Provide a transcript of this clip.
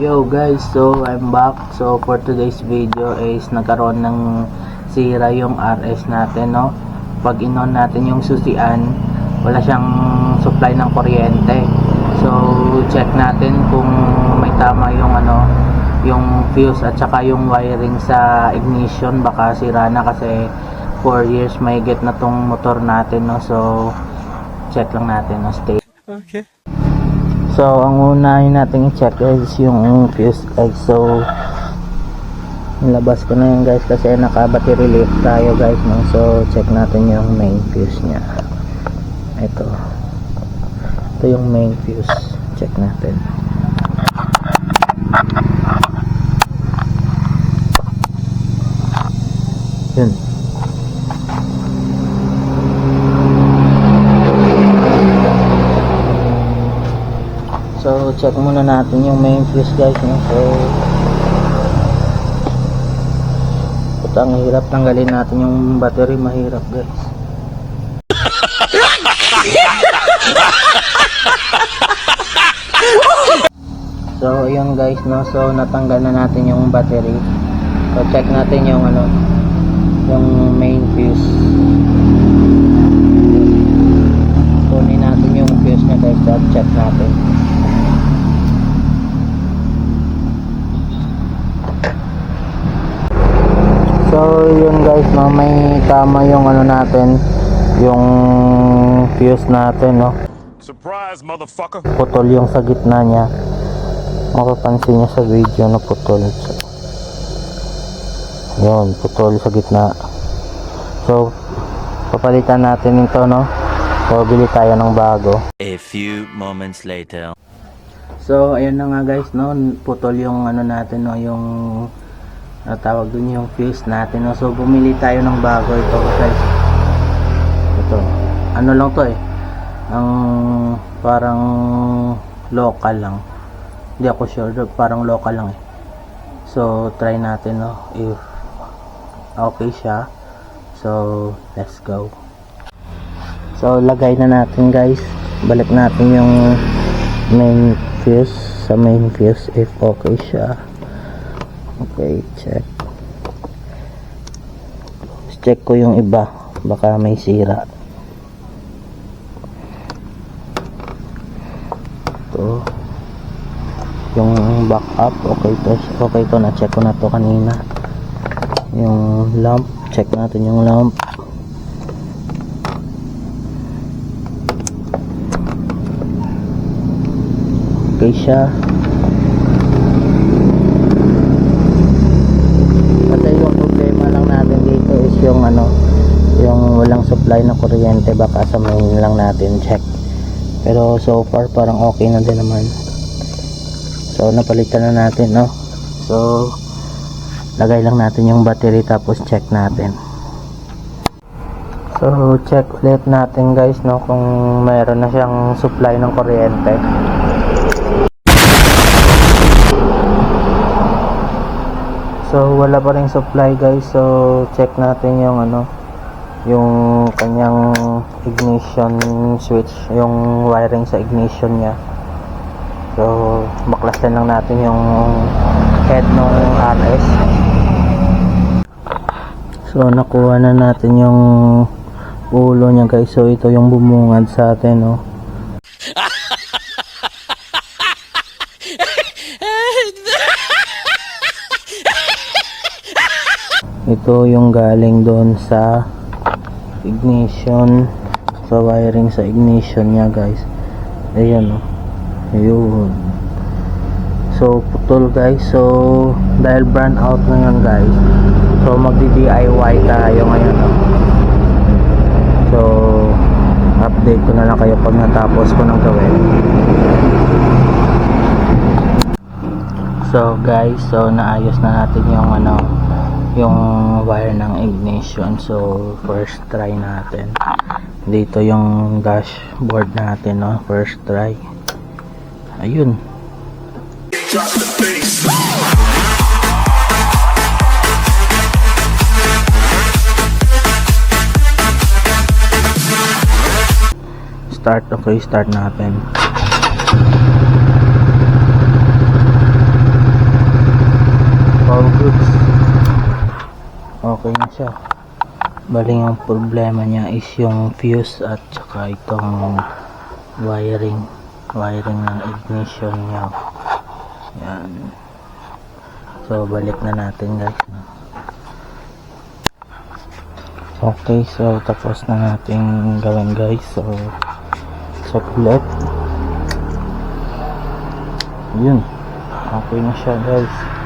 Yo guys, so I'm back. So for today's video is nagkaroon ng sira yung RS natin, no? Pag inon natin yung susian, wala siyang supply ng kuryente. So check natin kung may tama yung ano, yung fuse at saka yung wiring sa ignition baka sira na kasi 4 years may get na tong motor natin, no? So check lang natin, no? Stay Okay. So, ang unahin natin i-check is yung fuse egg. So, nilabas ko na yun guys kasi naka-battery lift tayo guys. No? So, check natin yung main fuse niya. Ito. Ito yung main fuse. Check natin. Yun. So, check muna natin yung main fuse guys. No? So, puta, ang hirap tanggalin natin yung battery. Mahirap guys. so, yun guys. No? So, natanggal na natin yung battery. So, check natin yung ano, yung main fuse. Kunin natin yung fuse niya guys at check natin. So yun guys no, may tama yung ano natin, yung fuse natin no. Surprise, motherfucker. Putol yung sa gitna niya. Mapapansin niya sa video na putol. Yun, putol sa gitna. So papalitan natin ito no. So bili tayo ng bago. A few moments later. So, ayun na nga guys, no, putol yung ano natin, no, yung ano tawag dun yung fuse natin. So, bumili tayo ng bago ito, guys. Ito. Ano lang to eh. Ang parang local lang. Hindi ako sure, parang local lang eh. So, try natin, no, if okay siya. So, let's go. So, lagay na natin guys. Balik natin yung main fuse sa main fuse if okay siya. Okay, check. Check ko yung iba. Baka may sira. Ito. Yung backup, okay to. Okay to. Na-check ko na to kanina. Yung lamp, check natin yung lamp. okay siya kasi yung problema lang natin dito is yung ano yung walang supply ng kuryente baka sa main lang natin check. Pero so far parang okay na din naman. So napalitan na natin no? So lagay lang natin yung battery tapos check natin. So check ulit natin guys no kung mayroon na siyang supply ng kuryente. So wala pa ring supply guys. So check natin yung ano yung kanyang ignition switch, yung wiring sa ignition niya. So baklasan lang natin yung head ng RS. So nakuha na natin yung ulo niya guys. So ito yung bumungad sa atin, no. ito yung galing doon sa ignition sa wiring sa ignition niya guys. Ayan o ayun. So putol guys. So dahil burn out na yan guys so magdi DIY tayo ngayon o so update ko na lang kayo pag natapos ko ng gawin. So guys so naayos na natin yung ano yung wire ng ignition. So first try natin. Dito yung dashboard natin no? First try. Ayun. Start. Okay, start natin. Okay na siya. Bali yung problema niya is yung fuse at saka itong wiring. Wiring ng ignition niya. Yan. So balik na natin guys okay so tapos na natin gawin guys. So check left yun. Okay na siya guys